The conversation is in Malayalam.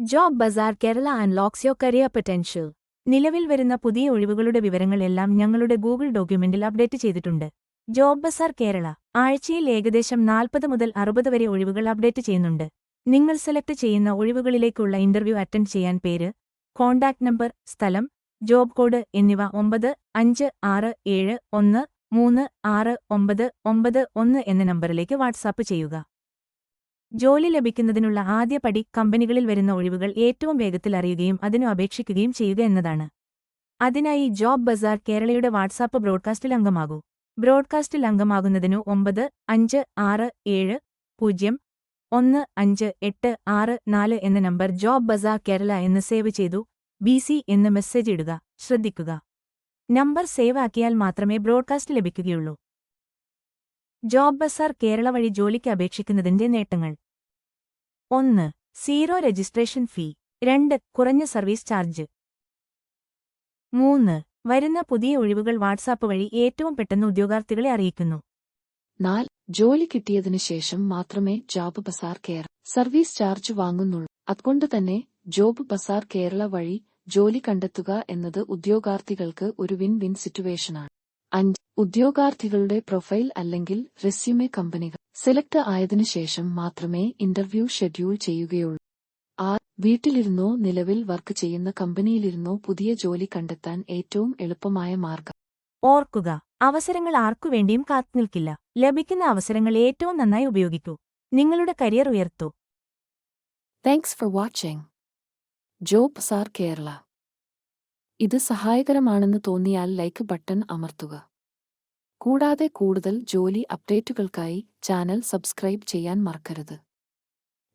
Job bazaar Kerala unlocks your career potential. നിലവിൽ വരുന്ന പുതിയ ഒഴിവുകളുടെ വിവരങ്ങളെല്ലാം ഞങ്ങളുടെ ഗൂഗിൾ ഡോക്യുമെന്റിൽ അപ്ഡേറ്റ് ചെയ്തിട്ടുണ്ട്. ജോബ് ബസാർ കേരള ആഴ്ചയിൽ ഏകദേശം നാൽപ്പത് മുതൽ അറുപത് വരെ ഒഴിവുകൾ അപ്ഡേറ്റ് ചെയ്യുന്നുണ്ട്. നിങ്ങൾ സെലക്ട് ചെയ്യുന്ന ഒഴിവുകളിലേക്കുള്ള ഇന്റർവ്യൂ അറ്റൻഡ് ചെയ്യാൻ പേര് കോൺടാക്ട് നമ്പർ സ്ഥലം ജോബ് കോഡ് എന്നിവ ഒമ്പത് അഞ്ച് ആറ് ഏഴ് ഒന്ന് മൂന്ന് ആറ് ഒമ്പത് ഒമ്പത് ഒന്ന് എന്ന നമ്പറിലേക്ക് വാട്സാപ്പ് ചെയ്യുക. ജോലി ലഭിക്കുന്നതിനുള്ള ആദ്യപടി കമ്പനികളിൽ വരുന്ന ഒഴിവുകൾ ഏറ്റവും വേഗത്തിൽ അറിയുകയും അതിനു അപേക്ഷിക്കുകയും ചെയ്യുക എന്നതാണ്. അതിനായി ജോബ് ബസാർ കേരളയുടെ വാട്സാപ്പ് ബ്രോഡ്കാസ്റ്റിൽ അംഗമാകൂ. ബ്രോഡ്കാസ്റ്റിൽ അംഗമാകുന്നതിനു ഒമ്പത് അഞ്ച് ആറ് ഏഴ് പൂജ്യം ഒന്ന് അഞ്ച് എട്ട് ആറ് നാല് എന്ന നമ്പർ ജോബ് ബസാർ കേരള എന്ന് സേവ് ചെയ്തു ബി സി എന്ന് മെസ്സേജ് ഇടുക ശ്രദ്ധിക്കുക. നമ്പർ സേവ് ആക്കിയാൽ മാത്രമേ ബ്രോഡ്കാസ്റ്റ് ലഭിക്കുകയുള്ളൂ. ജോബ് ബസാർ കേരള വഴി ജോലിക്ക് അപേക്ഷിക്കുന്നതിന്റെ നേട്ടങ്ങൾ. ഒന്ന് സീറോ രജിസ്ട്രേഷൻ ഫീ. രണ്ട് കുറഞ്ഞ സർവീസ് ചാർജ്. മൂന്ന് വരുന്ന പുതിയ ഒഴിവുകൾ വാട്സാപ്പ് വഴി ഏറ്റവും പെട്ടെന്ന് ഉദ്യോഗാർത്ഥികളെ അറിയിക്കുന്നു. നാല് ജോലി കിട്ടിയതിനു ശേഷം മാത്രമേ job bazaar Kerala service charge വാങ്ങുന്നുള്ളൂ. അതുകൊണ്ട് തന്നെ ജോബ് ബസാർ കേരള വഴി ജോലി കണ്ടെത്തുക എന്നത് ഉദ്യോഗാർത്ഥികൾക്ക് ഒരു വിൻ വിൻ സിറ്റുവേഷനാണ് അഞ്ച് ഉദ്യോഗാർത്ഥികളുടെ പ്രൊഫൈൽ അല്ലെങ്കിൽ റെസ്യൂമെ കമ്പനികൾ സെലക്ട് ആയതിനു ശേഷം മാത്രമേ ഇന്റർവ്യൂ ഷെഡ്യൂൾ ചെയ്യുകയുള്ളൂ. ആറ് വീട്ടിലിരുന്നോ നിലവിൽ വർക്ക് ചെയ്യുന്ന കമ്പനിയിലിരുന്നോ പുതിയ ജോലി കണ്ടെത്താൻ ഏറ്റവും എളുപ്പമായ മാർഗം. ഓർക്കുക അവസരങ്ങൾ ആർക്കുവേണ്ടിയും കാത്തുനിൽക്കില്ല ലഭിക്കുന്ന അവസരങ്ങൾ ഏറ്റവും നന്നായി ഉപയോഗിക്കൂ. നിങ്ങളുടെ കരിയർ ഉയർത്തൂ. താങ്ക്സ് ഫോർ വാച്ചിങ് ജോബ് സാർ കേരള ഇത് സഹായകരമാണെന്ന് തോന്നിയാൽ ലൈക്ക് ബട്ടൺ അമർത്തുക. കൂടാതെ കൂടുതൽ ജോലി അപ്ഡേറ്റുകൾക്കായി ചാനൽ സബ്സ്ക്രൈബ് ചെയ്യാൻ മറക്കരുത്.